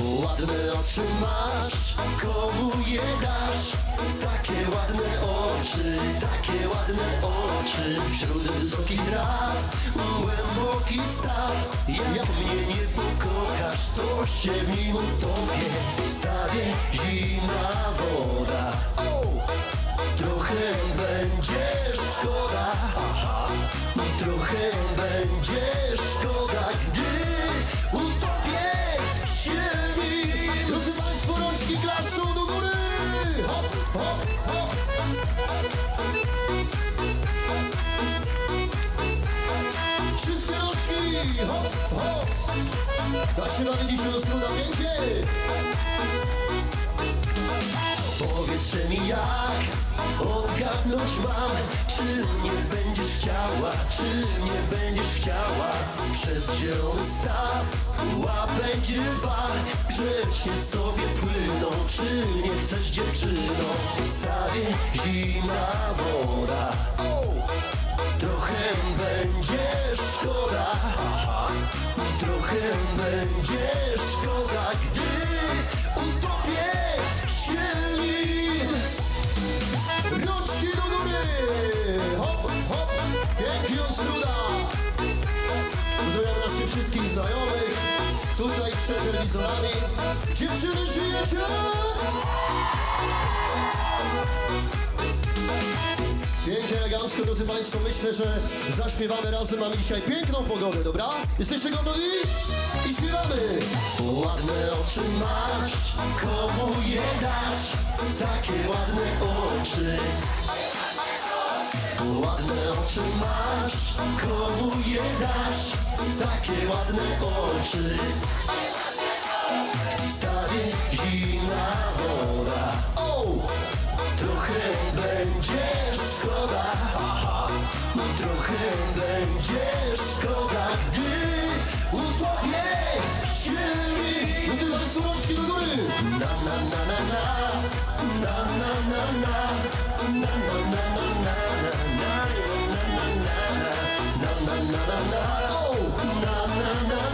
Ładne oczy masz, komu je dasz? Takie ładne oczy, takie ładne oczy Wśród wysokich traw, głęboki staw Jak mnie nie pokochasz, to się w nim utopię Stawie zimna woda! Trochę będzie hop, hop Zaczynamy dzisiaj ostro napięcie Powiedz mi jak odgadnąć mam? Czy nie będziesz chciała, czy nie będziesz chciała? Przez zielony staw łapędzie bar Grzecznie sobie płyną, czy nie chcesz dziewczyno? Stawie zimna woda. O! Trochę będzie będzie szkoda Gdy utopię nim Rączki do góry Hop, hop, pięknie struda Pozdrawiam naszych wszystkich znajomych Tutaj przed telewizorami Dziewczyny żyjecie? Pięknie, elegancko, drodzy Państwo, myślę, że zaśpiewamy razem. Mamy dzisiaj piękną pogodę, dobra? Jesteście gotowi? I śpiewamy! Ładne oczy masz, komu je dasz? Takie ładne oczy. Ładne oczy masz, komu je dasz? Takie ładne oczy. Będzie szkoda, aha, trochę będzie szkoda, gdy utopię się. No ty Państwo rączki do góry. Na na na na na, na na na na, na na na na na, na na na na na, na na na na na, o, na na na